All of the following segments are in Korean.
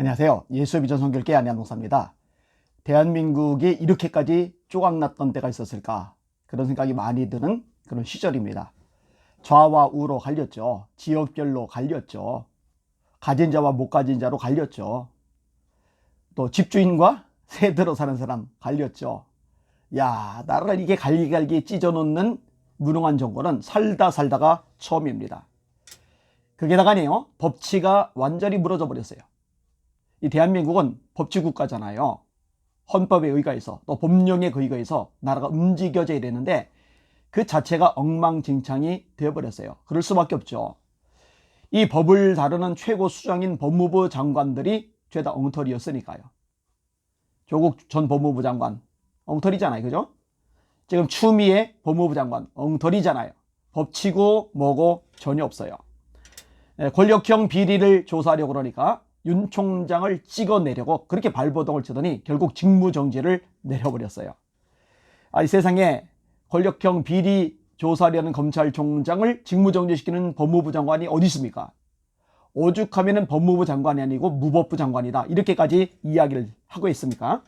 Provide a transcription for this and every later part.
안녕하세요. 예수의 비전 성결계 안양동사입니다. 대한민국이 이렇게까지 쪼각났던 때가 있었을까? 그런 생각이 많이 드는 그런 시절입니다. 좌와 우로 갈렸죠. 지역별로 갈렸죠. 가진 자와 못 가진 자로 갈렸죠. 또 집주인과 새 들어 사는 사람 갈렸죠. 야, 나라를 이게 갈기갈기 찢어놓는 무능한 정권은 살다 살다가 처음입니다. 그게다가네요. 법치가 완전히 무너져 버렸어요. 이 대한민국은 법치국가잖아요. 헌법에 의거해서 또 법령에 의거해서 나라가 움직여져야 되는데 그 자체가 엉망진창이 되어버렸어요. 그럴 수밖에 없죠. 이 법을 다루는 최고 수장인 법무부 장관들이 죄다 엉터리였으니까요. 조국 전 법무부 장관 엉터리잖아요. 그죠? 지금 추미애 법무부 장관 엉터리잖아요. 법치고 뭐고 전혀 없어요. 예, 권력형 비리를 조사하려고 그러니까 윤 총장을 찍어내려고 그렇게 발버둥을 치더니 결국 직무정지를 내려버렸어요. 아, 이 세상에 권력형 비리 조사하려는 검찰총장을 직무정지시키는 법무부 장관이 어디 있습니까? 오죽하면 법무부 장관이 아니고 무법부 장관이다. 이렇게까지 이야기를 하고 있습니까?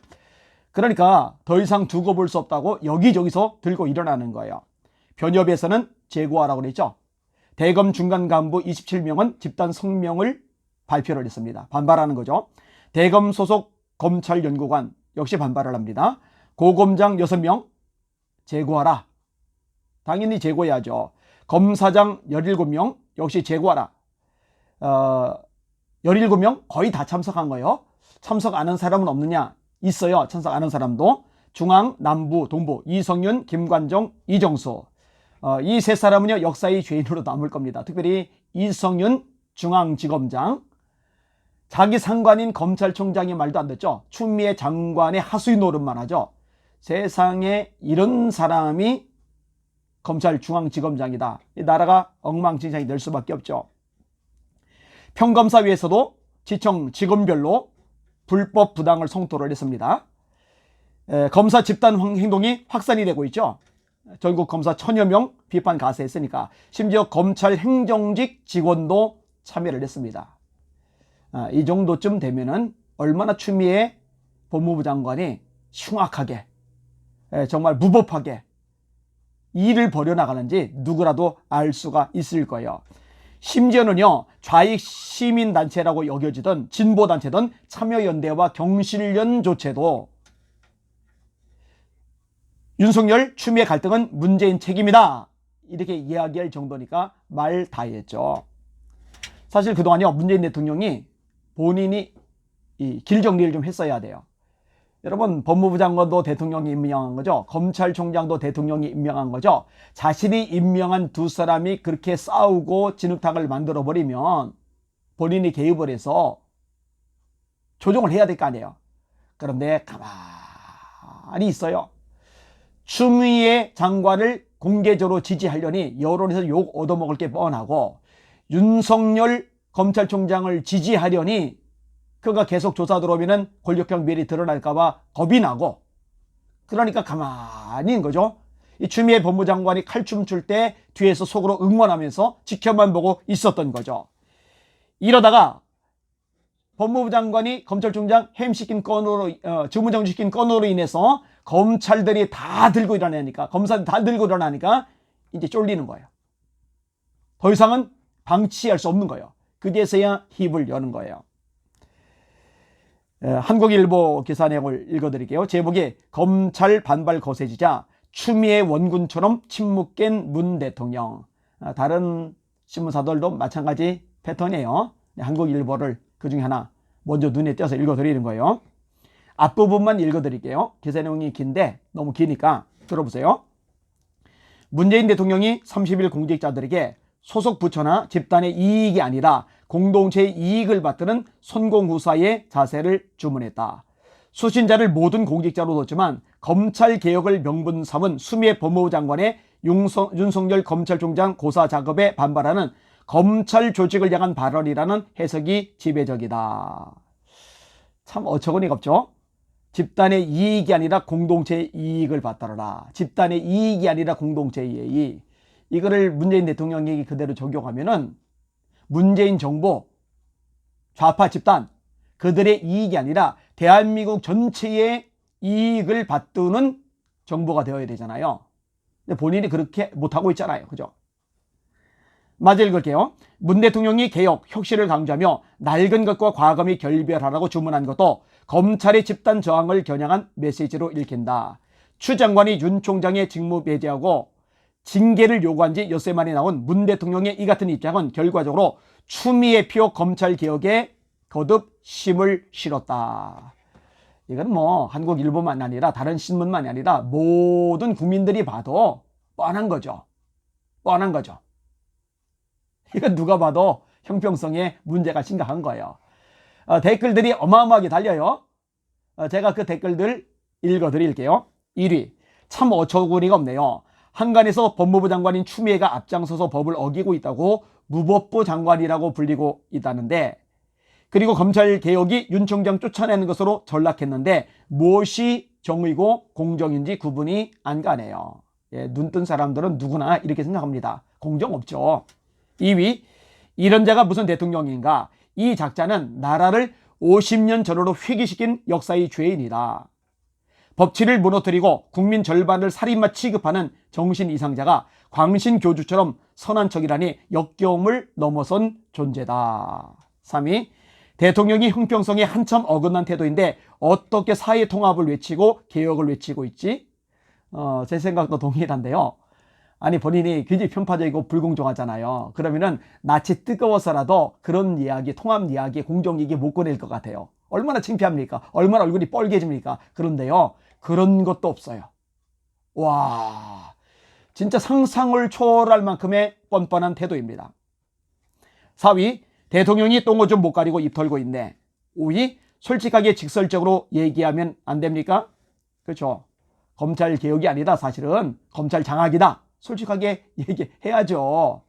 그러니까 더 이상 두고 볼 수 없다고 여기저기서 들고 일어나는 거예요. 변협에서는 재고하라고 그랬죠. 대검 중간 간부 27명은 집단 성명을 발표를 했습니다. 반발하는 거죠. 대검 소속 검찰연구관 역시 반발을 합니다. 고검장 6명 제거하라. 당연히 제거해야죠. 검사장 17명 역시 제거하라. 어, 17명 거의 다 참석한 거예요. 참석 안 한 사람은 없느냐? 있어요. 참석 안 한 사람도. 중앙, 남부, 동부, 이성윤, 김관정, 이정수. 어, 이세 사람은요, 역사의 죄인으로 남을 겁니다. 특별히 이성윤 중앙지검장. 자기 상관인 검찰총장의 말도 안 듣죠. 추미애 장관의 하수인 노릇만 하죠. 세상에 이런 사람이 검찰 중앙지검장이다. 이 나라가 엉망진창이 될 수밖에 없죠. 평검사위에서도 지청 직원별로 불법 부당을 성토를 했습니다. 에, 검사 집단 행동이 확산이 되고 있죠. 전국 검사 천여 명 비판 가세했으니까 심지어 검찰 행정직 직원도 참여를 했습니다. 아, 이 정도쯤 되면은 얼마나 추미애 법무부 장관이 흉악하게 에, 정말 무법하게 일을 벌여나가는지 누구라도 알 수가 있을 거예요. 심지어는요, 좌익 시민단체라고 여겨지던 진보단체든 참여연대와 경실련조차도 윤석열 추미애 갈등은 문재인 책임이다. 이렇게 이야기할 정도니까 말 다 했죠. 사실 그동안요, 문재인 대통령이 본인이 이 길 정리를 좀 했어야 돼요. 여러분 법무부 장관도 대통령이 임명한 거죠. 검찰총장도 대통령이 임명한 거죠. 자신이 임명한 두 사람이 그렇게 싸우고 진흙탕을 만들어 버리면 본인이 개입을 해서 조정을 해야 될 거 아니에요. 그런데 가만히 있어요. 추미애 장관을 공개적으로 지지하려니 여론에서 욕 얻어먹을 게 뻔하고 윤석열 검찰총장을 지지하려니 그가 계속 조사 들어오면은 권력형 비리 드러날까봐 겁이 나고 그러니까 가만히 있는 거죠. 이 추미애 법무장관이 칼춤 출 때 뒤에서 속으로 응원하면서 지켜만 보고 있었던 거죠. 이러다가 법무부 장관이 검찰총장 햄시킨 건으로 어, 주무정시킨 건으로 인해서 검찰들이 다 들고 일어나니까 검사들 다 들고 일어나니까 이제 쫄리는 거예요. 더 이상은 방치할 수 없는 거예요. 그제서야 힙을 여는 거예요. 한국일보 기사 내용을 읽어드릴게요. 제목이 검찰 반발 거세지자 추미애 원군처럼 침묵 깬 문 대통령. 아, 다른 신문사들도 마찬가지 패턴이에요. 한국일보를 그 중에 하나 먼저 눈에 띄어서 읽어드리는 거예요. 앞부분만 읽어드릴게요. 기사 내용이 긴데 너무 기니까 들어보세요. 문재인 대통령이 30일 공직자들에게 소속 부처나 집단의 이익이 아니라 공동체의 이익을 받드는 선공후사의 자세를 주문했다. 수신자를 모든 공직자로 뒀지만 검찰 개혁을 명분 삼은 수미애 법무부 장관의 윤석, 윤석열 검찰총장 고사 작업에 반발하는 검찰 조직을 향한 발언이라는 해석이 지배적이다. 참 어처구니가 없죠? 집단의 이익이 아니라 공동체의 이익을 받들어라. 집단의 이익이 아니라 공동체의 이익. 이거를 문재인 대통령에게 그대로 적용하면은 문재인 정부 좌파 집단 그들의 이익이 아니라 대한민국 전체의 이익을 받드는 정보가 되어야 되잖아요. 근데 본인이 그렇게 못하고 있잖아요. 그죠? 맞아 읽을게요. 문 대통령이 개혁, 혁신을 강조하며 낡은 것과 과감히 결별하라고 주문한 것도 검찰의 집단 저항을 겨냥한 메시지로 읽힌다. 추 장관이 윤 총장의 직무 배제하고 징계를 요구한 지 엿새 만에 나온 문 대통령의 이 같은 입장은 결과적으로 추미애 피호 검찰 개혁에 거듭 힘을 실었다. 이건 뭐 한국 일보만 아니라 다른 신문만이 아니라 모든 국민들이 봐도 뻔한 거죠. 뻔한 거죠. 이건 누가 봐도 형평성에 문제가 심각한 거예요. 어, 댓글들이 어마어마하게 달려요. 어, 제가 그 댓글들 읽어드릴게요. 1위 참 어처구니가 없네요. 한간에서 법무부 장관인 추미애가 앞장서서 법을 어기고 있다고 무법부 장관이라고 불리고 있다는데 그리고 검찰 개혁이 윤 총장 쫓아내는 것으로 전락했는데 무엇이 정의고 공정인지 구분이 안 가네요. 예, 눈뜬 사람들은 누구나 이렇게 생각합니다. 공정 없죠. 2위 이런 자가 무슨 대통령인가? 이 작자는 나라를 50년 전으로 회귀시킨 역사의 죄인이다. 법치를 무너뜨리고 국민 절반을 살인마 취급하는 정신 이상자가 광신 교주처럼 선한 척이라니 역겨움을 넘어선 존재다. 3위 대통령이 형평성에 한참 어긋난 태도인데 어떻게 사회 통합을 외치고 개혁을 외치고 있지? 어, 제 생각도 동일한데요. 아니 본인이 굉장히 편파적이고 불공정하잖아요. 그러면은 낯이 뜨거워서라도 그런 이야기, 통합 이야기, 공정 이야기 못 꺼낼 것 같아요. 얼마나 창피합니까? 얼마나 얼굴이 뻘개집니까? 그런데요, 그런 것도 없어요. 와, 진짜 상상을 초월할 만큼의 뻔뻔한 태도입니다. 4위, 대통령이 똥을 좀못 가리고 입 털고 있네. 5위, 솔직하게 직설적으로 얘기하면 안 됩니까? 그렇죠. 검찰 개혁이 아니다. 사실은 검찰 장악이다. 솔직하게 얘기해야죠.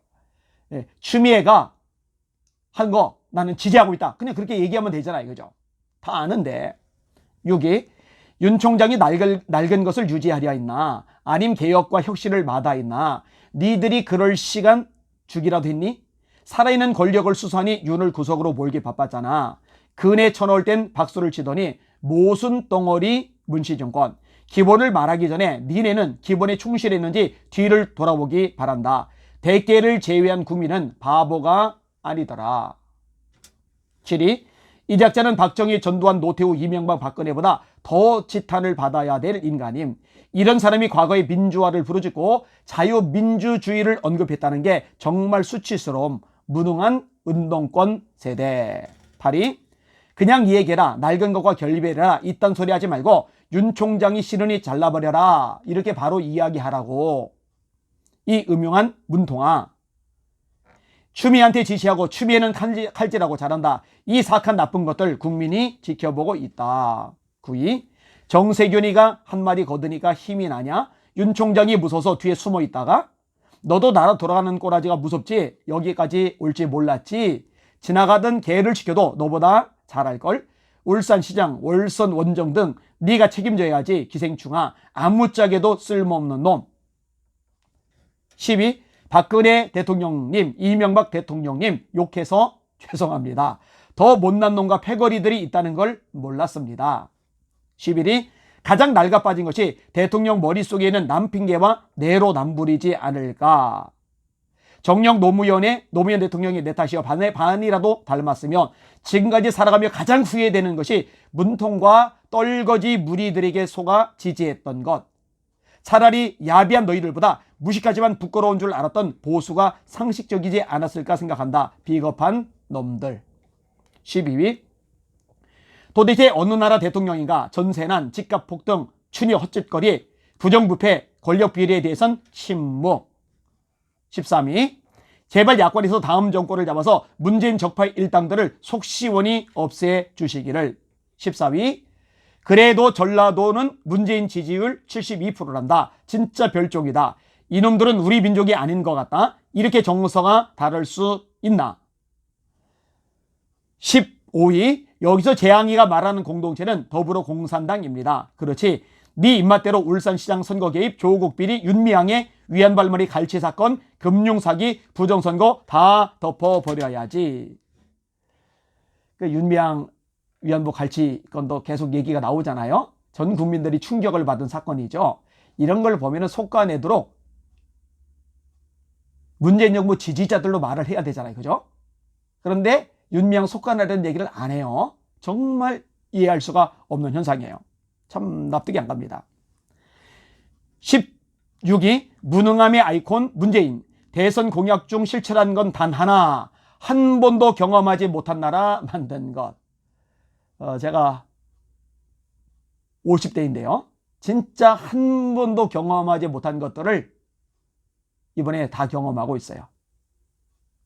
예, 추미애가 한 거 나는 지지하고 있다. 그냥 그렇게 얘기하면 되잖아요. 그죠? 다 아는데. 6위, 윤 총장이 낡은, 낡은 것을 유지하려 했나? 아님 개혁과 혁신을 마다했나? 니들이 그럴 시간 주기라도 했니? 살아있는 권력을 수사하니 윤을 구석으로 몰기 바빴잖아. 근에 쳐넣을 땐 박수를 치더니 모순 덩어리 문시 정권. 기본을 말하기 전에 니네는 기본에 충실했는지 뒤를 돌아보기 바란다. 대개를 제외한 국민은 바보가 아니더라. 7위 이 작자는 박정희, 전두환, 노태우, 이명박, 박근혜보다 더 지탄을 받아야 될 인간임. 이런 사람이 과거에 민주화를 부르짖고 자유민주주의를 언급했다는 게 정말 수치스러움. 무능한 운동권 세대. 8위 그냥 얘기해라. 낡은 것과 결별해라. 이딴 소리 하지 말고 윤 총장이 싫으니 잘라버려라. 이렇게 바로 이야기하라고. 이 음흉한 문통아. 추미한테 지시하고 추미애는 칼질, 칼질하고 잘한다. 이 사악한 나쁜 것들 국민이 지켜보고 있다. 9위 정세균이가 한 마리 거드니까 힘이 나냐? 윤 총장이 무서워서 뒤에 숨어 있다가 너도 나라 돌아가는 꼬라지가 무섭지? 여기까지 올지 몰랐지? 지나가던 개를 지켜도 너보다 잘할걸? 울산시장, 월선 원정 등 네가 책임져야지 기생충아 아무짝에도 쓸모없는 놈 10위 박근혜 대통령님 이명박 대통령님 욕해서 죄송합니다. 더 못난 놈과 패거리들이 있다는 걸 몰랐습니다. 11위 가장 낡아 빠진 것이 대통령 머릿속에는 남핑계와 내로남불이지 않을까. 정령 노무현의 노무현 대통령이 내 탓이여 반의 반이라도 닮았으면 지금까지 살아가며 가장 후회되는 것이 문통과 떨거지 무리들에게 속아 지지했던 것. 차라리 야비한 너희들보다 무식하지만 부끄러운 줄 알았던 보수가 상식적이지 않았을까 생각한다. 비겁한 놈들. 12위. 도대체 어느 나라 대통령인가 전세난, 집값 폭등, 추니 헛짓거리, 부정부패, 권력 비리에 대해선 침묵. 13위 제발 야권에서 다음 정권을 잡아서 문재인 적파 일당들을 속시원히 없애 주시기를 14위 그래도 전라도는 문재인 지지율 72%란다. 진짜 별종이다. 이놈들은 우리 민족이 아닌 것 같다. 이렇게 정서가 다를 수 있나? 15위 여기서 재앙이가 말하는 공동체는 더불어공산당입니다. 그렇지. 네 입맛대로 울산시장 선거 개입, 조국 비리, 윤미향의 위안발머리 갈치 사건, 금융사기, 부정선거 다 덮어버려야지. 그 윤미향 위안부 갈치 건도 계속 얘기가 나오잖아요. 전 국민들이 충격을 받은 사건이죠. 이런 걸 보면은 속가내도록 문재인 정부 지지자들로 말을 해야 되잖아요. 그죠? 그런데 윤미향 속가내는 얘기를 안 해요. 정말 이해할 수가 없는 현상이에요. 참 납득이 안 갑니다. 16위 무능함의 아이콘 문재인 대선 공약 중 실천한 건 단 하나 한 번도 경험하지 못한 나라 만든 것. 어, 제가 50대인데요. 진짜 한 번도 경험하지 못한 것들을 이번에 다 경험하고 있어요.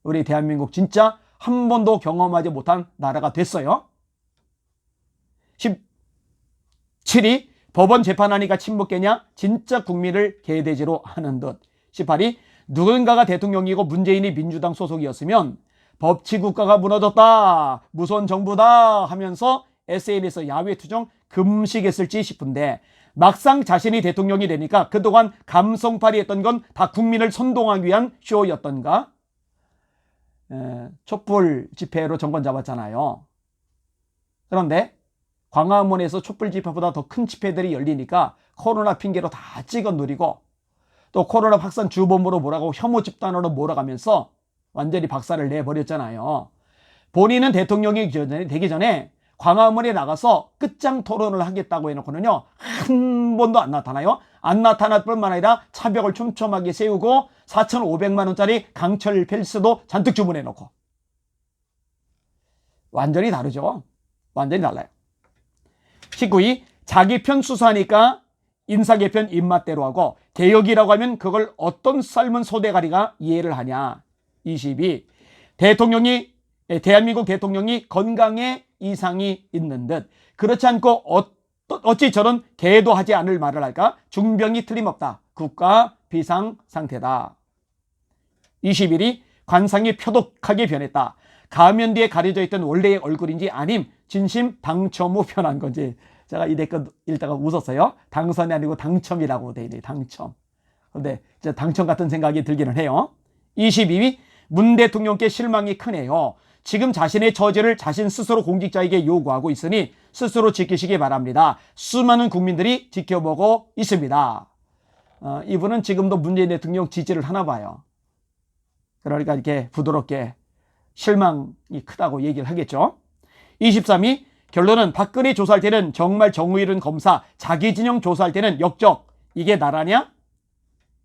우리 대한민국 진짜 한 번도 경험하지 못한 나라가 됐어요. 17위 법원 재판하니까 침묵계냐? 진짜 국민을 개돼지로 하는 듯. 18위 누군가가 대통령이고 문재인이 민주당 소속이었으면 법치 국가가 무너졌다. 무서운 정부다 하면서 SNS 야외 투정 금식했을지 싶은데 막상 자신이 대통령이 되니까 그동안 감성팔이 했던 건 다 국민을 선동하기 위한 쇼였던가? 에, 촛불 집회로 정권 잡았잖아요. 그런데 광화문에서 촛불 집회보다 더 큰 집회들이 열리니까 코로나 핑계로 다 찍어 누리고 또 코로나 확산 주범으로 몰아가고 혐오 집단으로 몰아가면서 완전히 박살을 내버렸잖아요. 본인은 대통령이 되기 전에 광화문에 나가서 끝장 토론을 하겠다고 해놓고는요, 한 번도 안 나타나요. 안 나타날 뿐만 아니라 차벽을 촘촘하게 세우고 4,500만 원짜리 강철 펠스도 잔뜩 주문해 놓고. 완전히 다르죠. 완전히 달라요. 19위, 자기 편 수사하니까 인사 개편 입맛대로 하고 개혁이라고 하면 그걸 어떤 삶은 소대가리가 이해를 하냐. 22. 대통령이 예, 대한민국 대통령이 건강에 이상이 있는 듯 그렇지 않고 어, 어찌 저런 개도 하지 않을 말을 할까? 중병이 틀림없다. 국가 비상 상태다. 21위 관상이 표독하게 변했다. 가면 뒤에 가려져 있던 원래의 얼굴인지 아님 진심 당첨 후 변한 건지 제가 이 댓글 읽다가 웃었어요. 당선이 아니고 당첨이라고 돼 있네. 당첨. 근데 당첨 같은 생각이 들기는 해요. 22위 문 대통령께 실망이 크네요. 지금 자신의 처지를 자신 스스로 공직자에게 요구하고 있으니 스스로 지키시기 바랍니다. 수많은 국민들이 지켜보고 있습니다. 어, 이분은 지금도 문재인 대통령 지지를 하나 봐요. 그러니까 이렇게 부드럽게 실망이 크다고 얘기를 하겠죠. 23위 결론은 박근혜 조사할 때는 정말 정의 잃은 검사, 자기 진영 조사할 때는 역적. 이게 나라냐?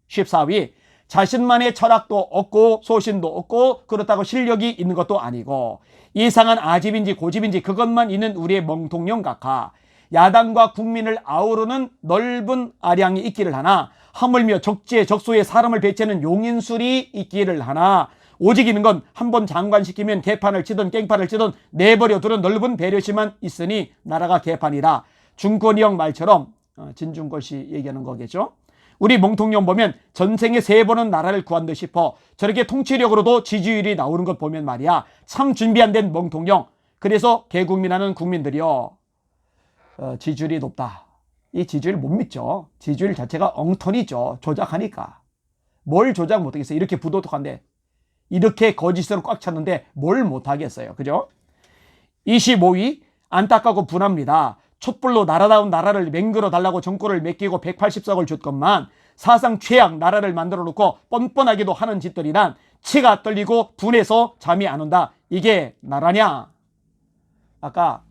14위 자신만의 철학도 없고 소신도 없고 그렇다고 실력이 있는 것도 아니고 이상한 아집인지 고집인지 그것만 있는 우리의 멍통령 각하 야당과 국민을 아우르는 넓은 아량이 있기를 하나 하물며 적지에 적소에 사람을 배치하는 용인술이 있기를 하나 오직 있는 건 한 번 장관시키면 개판을 치든 깽판을 치든 내버려 두는 넓은 배려심만 있으니 나라가 개판이다. 중권이 형 말처럼 어, 진중권 씨 얘기하는 거겠죠. 우리 몽통령 보면 전생에 세 번은 나라를 구한 듯 싶어 저렇게 통치력으로도 지지율이 나오는 것 보면 말이야. 참 준비 안 된 몽통령. 그래서 개국민하는 국민들이요 어, 지지율이 높다. 이 지지율 못 믿죠. 지지율 자체가 엉터리죠. 조작하니까. 뭘 조작 못하겠어요? 이렇게 부도덕한데. 이렇게 거짓으로 꽉 찼는데 뭘 못하겠어요? 그죠? 25위 안타깝고 분합니다 촛불로 나라다운 나라를 맹글어 달라고 정권을 맡기고 180석을 줬건만 사상 최악 나라를 만들어 놓고 뻔뻔하기도 하는 짓들이란 치가 떨리고 분해서 잠이 안 온다. 이게 나라냐? 아까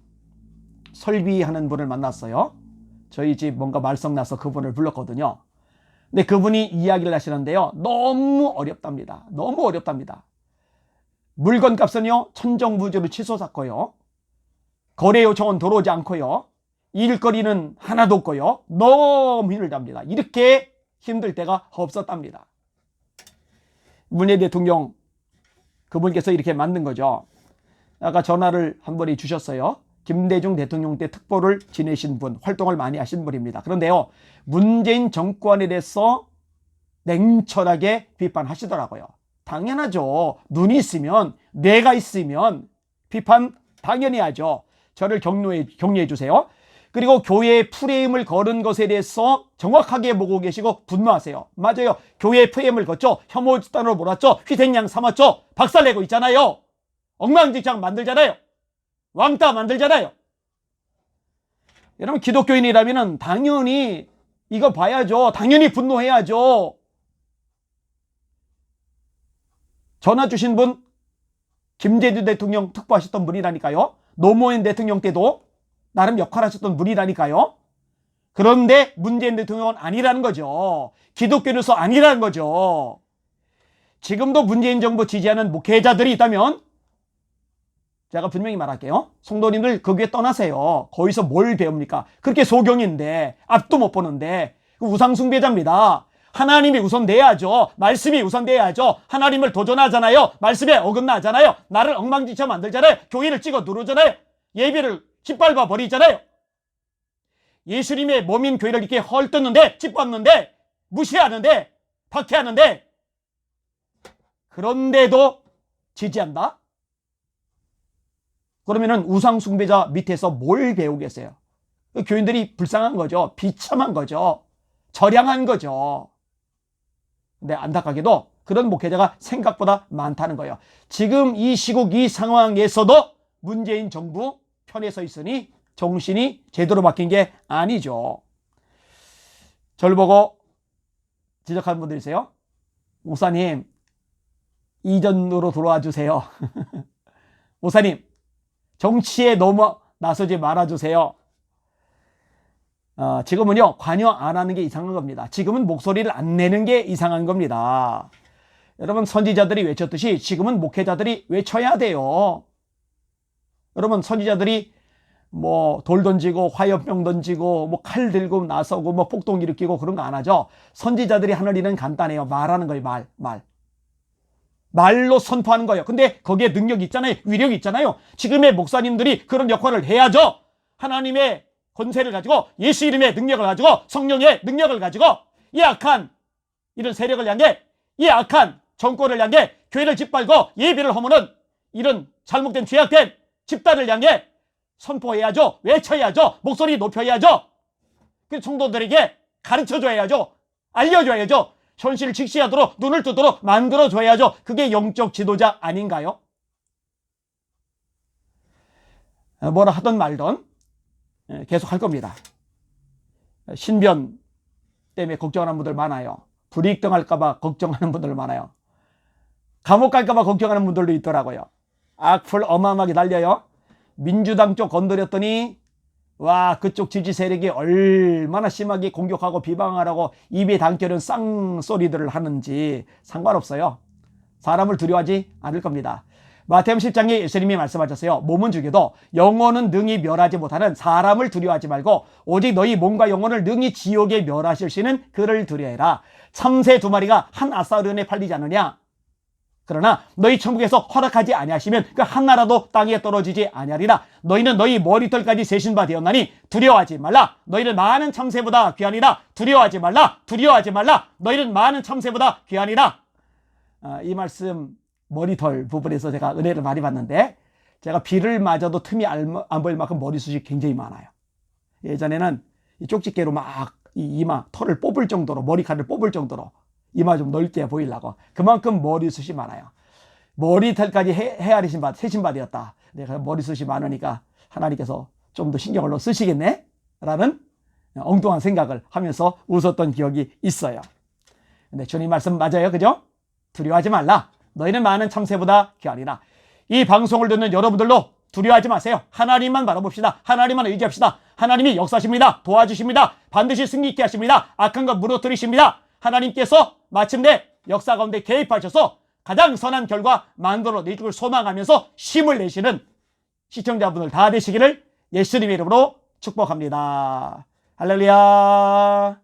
설비하는 분을 만났어요. 저희 집 뭔가 말썽 나서 그분을 불렀거든요. 근데 그분이 이야기를 하시는데요. 너무 어렵답니다. 너무 어렵답니다. 물건 값은요, 천정부지로 치솟았고요. 거래 요청은 들어오지 않고요. 일거리는 하나도 없고요. 너무 힘들답니다. 이렇게 힘들 때가 없었답니다. 문재인 대통령 그분께서 이렇게 만든 거죠. 아까 전화를 한 번이 주셨어요. 김대중 대통령 때 특보를 지내신 분, 활동을 많이 하신 분입니다. 그런데요, 문재인 정권에 대해서 냉철하게 비판하시더라고요. 당연하죠. 눈이 있으면, 뇌가 있으면 비판 당연히 하죠. 저를 격려해, 격려해 주세요. 그리고 교회의 프레임을 거는 것에 대해서 정확하게 보고 계시고 분노하세요. 맞아요. 교회의 프레임을 걷죠. 혐오 집단으로 몰았죠. 희생양 삼았죠. 박살내고 있잖아요. 엉망진창 만들잖아요. 왕따 만들잖아요. 여러분 기독교인이라면 당연히 이거 봐야죠. 당연히 분노해야죠. 전화 주신 분 김재두 대통령 특보하셨던 분이라니까요. 노무현 대통령 때도 나름 역할하셨던 분이라니까요. 그런데 문재인 대통령은 아니라는 거죠. 기독교로서 아니라는 거죠. 지금도 문재인 정부 지지하는 목회자들이 있다면 제가 분명히 말할게요. 성도님들 거기에 떠나세요. 거기서 뭘 배웁니까? 그렇게 소경인데 앞도 못 보는데 그 우상숭배자입니다. 하나님이 우선돼야죠. 말씀이 우선돼야죠. 하나님을 도전하잖아요. 말씀에 어긋나잖아요. 나를 엉망진창 만들잖아요. 교회를 찍어 누르잖아요. 예배를 짓밟아 버리잖아요. 예수님의 몸인 교회를 이렇게 헐뜯는데 짓밟는데 무시하는데 박해하는데 그런데도 지지한다? 그러면은 우상숭배자 밑에서 뭘 배우겠어요? 그 교인들이 불쌍한 거죠. 비참한 거죠. 저량한 거죠. 근데 안타깝게도 그런 목회자가 생각보다 많다는 거예요. 지금 이 시국 이 상황에서도 문재인 정부 편에 서 있으니 정신이 제대로 바뀐 게 아니죠. 저를 보고 지적하는 분들이세요. 목사님, 이전으로 돌아와 주세요. 목사님, 정치에 너무 나서지 말아 주세요. 어, 지금은요, 관여 안 하는 게 이상한 겁니다. 지금은 목소리를 안 내는 게 이상한 겁니다. 여러분, 선지자들이 외쳤듯이 지금은 목회자들이 외쳐야 돼요. 여러분, 선지자들이 뭐 돌 던지고 화염병 던지고 뭐 칼 들고 나서고 뭐 폭동 일으키고 그런 거 안 하죠. 선지자들이 하는 일은 간단해요. 말하는 거예요. 말, 말. 말로 선포하는 거예요. 근데 거기에 능력 있잖아요. 위력 있잖아요. 지금의 목사님들이 그런 역할을 해야죠. 하나님의 권세를 가지고 예수 이름의 능력을 가지고 성령의 능력을 가지고 이 악한 이런 세력을 향해 이 악한 정권을 향해 교회를 짓밟고 예비를 허무는 이런 잘못된 죄악된 집단을 향해 선포해야죠. 외쳐야죠. 목소리 높여야죠. 그 성도들에게 가르쳐줘야죠. 알려줘야죠. 현실을 직시하도록 눈을 뜨도록 만들어줘야죠. 그게 영적 지도자 아닌가요? 어, 뭐라 하던 말던 예, 계속 할 겁니다. 신변 때문에 걱정하는 분들 많아요. 불이익 당할까봐 걱정하는 분들 많아요. 감옥 갈까봐 걱정하는 분들도 있더라고요. 악플 어마어마하게 날려요. 민주당 쪽 건드렸더니 와 그쪽 지지 세력이 얼마나 심하게 공격하고 비방하라고 입에 담겨는 쌍소리들을 하는지 상관없어요. 사람을 두려워하지 않을 겁니다. 마태음 10장에 예수님이 말씀하셨어요. 몸은 죽여도 영혼은 능히 멸하지 못하는 사람을 두려워하지 말고 오직 너희 몸과 영혼을 능히 지옥에 멸하실 수 있는 그를 두려해라. 참새 두 마리가 한 아사르에 팔리지 않느냐? 그러나 너희 천국에서 허락하지 아니하시면 그 하나라도 땅에 떨어지지 아니하리라. 너희는 너희 머리털까지 세신 바 되었나니 두려워하지 말라. 너희는 많은 참새보다 귀하니라. 두려워하지 말라. 두려워하지 말라. 너희는 많은 참새보다 귀하니라. 아, 이 말씀 머리털 부분에서 제가 은혜를 많이 받는데 제가 비를 맞아도 틈이 안 보일 만큼 머리숱이 굉장히 많아요. 예전에는 이 쪽집게로 막 이 이마 털을 뽑을 정도로 머리카락을 뽑을 정도로 이마 좀 넓게 보이려고 그만큼 머리숱이 많아요. 머리털까지 헤, 헤아리신 바 세신 바 되었다. 내가 머리숱이 많으니까 하나님께서 좀 더 신경을 더 쓰시겠네? 라는 엉뚱한 생각을 하면서 웃었던 기억이 있어요. 근데 주님 말씀 맞아요. 그죠? 두려워하지 말라. 너희는 많은 참새보다 귀하니라. 이 방송을 듣는 여러분들도 두려워하지 마세요. 하나님만 바라봅시다. 하나님만 의지합시다. 하나님이 역사십니다. 도와주십니다. 반드시 승리 있게 하십니다. 악한 것 무너뜨리십니다. 하나님께서 마침내 역사 가운데 개입하셔서 가장 선한 결과 만들어 내주길 소망하면서 힘을 내시는 시청자분들 다 되시기를 예수님의 이름으로 축복합니다. 할렐루야.